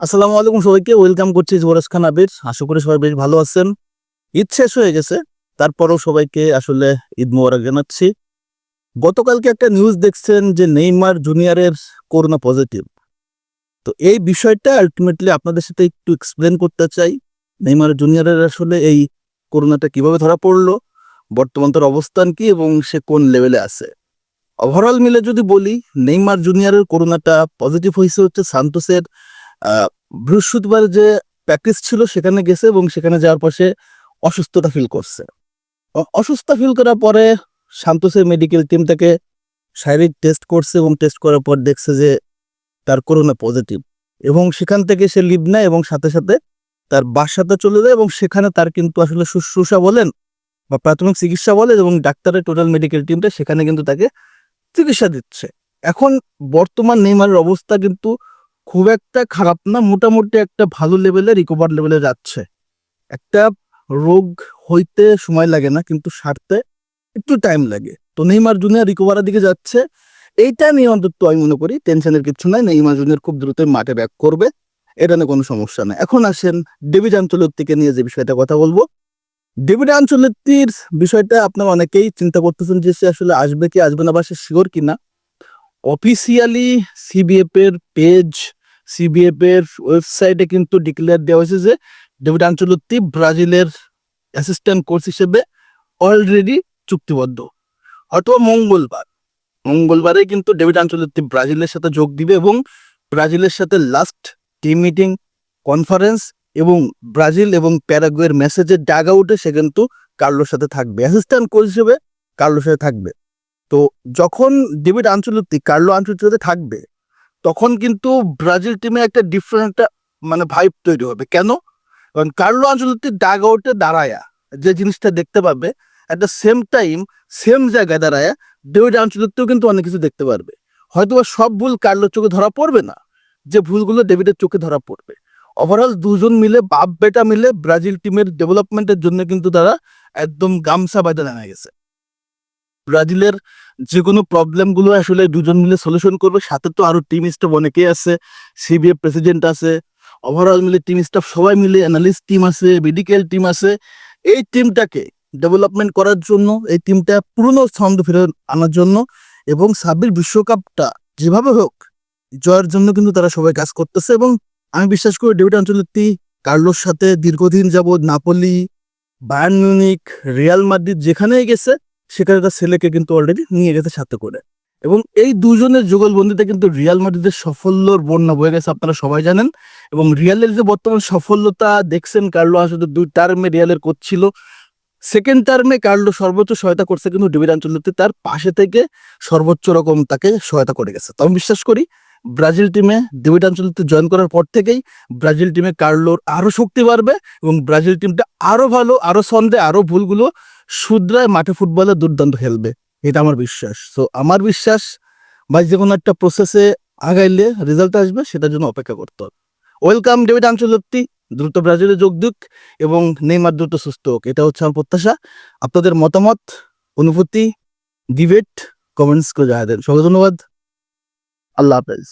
আসসালামু আলাইকুম সবাইকে ওয়েলকাম করছি জোরাস খান আবির। আশা করি সবাই বেশ ভালো আছেন। ঈদ শেষ হয়ে গেছে, তারপরও সবাইকে আসলে ঈদ মোবারক জানাচ্ছি। গতকালকে একটা নিউজ দেখছেন যে নেইমার জুনিয়রের করোনা পজিটিভ তো এই বিষয়টা আলটিমেটলি আপনাদের সাথে একটু এক্সপ্লেন করতে চাই, নেইমার জুনিয়রের আসলে এই করোনাটা কীভাবে ধরা পড়ল, বর্তমান তার অবস্থান কি এবং সে কোন লেভেলে আছে। ওভারঅল মিলে যদি বলি, নেইমার জুনিয়রের করোনাটা পজিটিভ হয়েছে হচ্ছে সান্তোসের বৃহস্পতিবার যে প্র্যাকটিস ছিল সেখানে গেছে এবং সেখানে যাওয়ার সে অসুস্থতা ফিল করছে। অসুস্থতা ফিল করার পরে সান্তোসের মেডিকেল টিম তাকে শারীরিক টেস্ট করছে এবং টেস্ট করার পর দেখছে যে তার করোনা পজিটিভ এবং সেখান থেকে সে লিভ নেয় এবং সাথে সাথে তার বাসাতে চলে যায় এবং সেখানে তার কিন্তু আসলে শুশ্রূষা বলেন বা প্রাথমিক চিকিৎসা বলেন এবং ডাক্তারের টোটাল মেডিকেল টিমটা সেখানে কিন্তু তাকে চিকিৎসা দিচ্ছে। এখন বর্তমান নেইমারের অবস্থা কিন্তু খুব একটা খারাপ না, মোটামুটি একটা ভালো লেভেলে রিকভার লেভেলে যাচ্ছে। একটা রোগ হইতে সময় লাগে না, কিন্তু সারতে একটু টাইম লাগে। তো নেইমার জুনিয়র রিকভারের দিকে যাচ্ছে। এইটা নিয়ে অন্তত আমি মনে করি টেনশনের কিছু নাই। নেইমার জুনিয়র খুব দ্রুত মাঠে ব্যাক করবে। এটা নিয়ে কোনো সমস্যা নাই। এখন আসেন ডেভিড আঞ্চলত্তিকে নিয়ে যে বিষয়টা কথা বলব। ডেভিড আঞ্চলত্তির বিষয়টা আপনারা অনেকেই চিন্তা করতেছেন যে সে আসলে আসবে কি, আসবে না বা সে শিওর কিনা। অফিসিয়ালি সিবিএফ এর পেজ সিবিএফ এর ওয়েবসাইটে কিন্তু ডিক্লেয়ার দেওয়া হয়েছে যে ডেভিড আঞ্চলত্তি ব্রাজিলের অ্যাসিস্ট্যান্ট কোচ হিসেবে অলরেডি চুক্তিবদ্ধ। হয়তো মঙ্গলবার। মঙ্গলবারে কিন্তু ডেভিড আঞ্চলত্তি ব্রাজিলের সাথে যোগ দিবে এবং ব্রাজিলের সাথে লাস্ট টিম মিটিং কনফারেন্স এবং ব্রাজিল এবং প্যারাগুয়ের মেসেজের ডাগ আউটে সে কিন্তু কার্লোর সাথে থাকবে। অ্যাসিস্ট্যান্ট কোচ হিসেবে কার্লোর সাথে থাকবে। তো যখন ডেভিড আঞ্চলত্তি কার্লো আঞ্চলত্তির সাথে থাকবে তখন কিন্তু ব্রাজিল টিমে একটা ডিফারেন্ট মানে ভাইব তৈরি হবে। কেন? কারণ কার্লো আঞ্চলত্তি ডাগ আউটে দাঁড়ায়া, যে জিনিসটা দেখতে পাবে অ্যাট একটা সেম টাইম সেম জায়গায় দাঁড়ায়া ডেভিড আঞ্চলত্তিও কিন্তু অনেক কিছু দেখতে পারবে। হয়তো সব ভুল কার্লোর চোখে ধরা পড়বে না, যে ভুলগুলো ডেভিডের চোখে ধরা পড়বে। ওভারঅল দুজন মিলে, বাপ বেটা মিলে ব্রাজিল টিমের ডেভেলপমেন্টের জন্য কিন্তু তারা একদম গামছা বাইতে নেমে গেছে। ব্রাজিলের যে কোনো প্রবলেমগুলো আসলে দুজন মিলে সলিউশন করবে। সাথে তো আরও টিম স্টাফ অনেকেই আছে সিবিএফ প্রেসিডেন্ট আছে ওভারঅল মিলে টিম স্টাফ সবাই মিলে অ্যানালিস্ট টিম আছে মেডিকেল টিম আছে। এই টিমটাকে ডেভেলপমেন্ট করার জন্য, এই টিমটা পুরনো ছন্দ ফিরে আনার জন্য এবং সাবির বিশ্বকাপটা যেভাবে হোক জয়ের জন্য কিন্তু তারা সবাই কাজ করতেছে এবং আমি বিশ্বাস করি ডেভিড আঞ্চলত্তি কার্লোর সাথে দীর্ঘদিন যাবৎ Napoli, Bayern Munich Real Madrid যেখানেই গেছে সেখানে তার ছেলেকে কিন্তু অলরেডি নিয়ে গেছে সাথে করে। এবং এই দুজনের যুগলবন্দিতে কিন্তু রিয়াল মাদ্রিদের সাফল্যর বন্যা বয়ে গেছে, আপনারা সবাই জানেন। এবং রিয়ালের যে বর্তমান সফলতা দেখছেন কার্লো আসলে দুই টার্মে রিয়ালের কোচ ছিল। সেকেন্ড টার্মে কার্লো সর্বোচ্চ সহায়তা করছে কিন্তু ডেভিড আঞ্চলতে তার পাশে থেকে সর্বোচ্চ রকম তাকে সহায়তা করে গেছে। তো আমি বিশ্বাস করি, ব্রাজিল টিমে ডেভিড আঞ্চলতে জয়েন করার পর থেকেই ব্রাজিল টিমে কার্লোর আরও শক্তি বাড়বে এবং ব্রাজিল টিমটা আরও ভালো, আরও সন্দেহ আরও ভুলগুলো শুধরায় মাঠে ফুটবলে দুর্দান্ত খেলবে, এটা আমার বিশ্বাস। তো আমার বিশ্বাস বা যে কোনো একটা প্রসেসে আগাইলে রেজাল্ট আসবে, সেটার জন্য অপেক্ষা করতে হবে। ওয়েলকাম ডেভিড আঞ্চলত্তি দ্রুত ব্রাজিলে যোগ দিক এবং নেইমার দ্রুত সুস্থ হোক, এটা হচ্ছে আমার প্রত্যাশা। আপনাদের মতামত, অনুভূতি ডিবেট কমেন্টস করে জানাবেন সবাই ধন্যবাদ। আল্লাহ হাফেজ।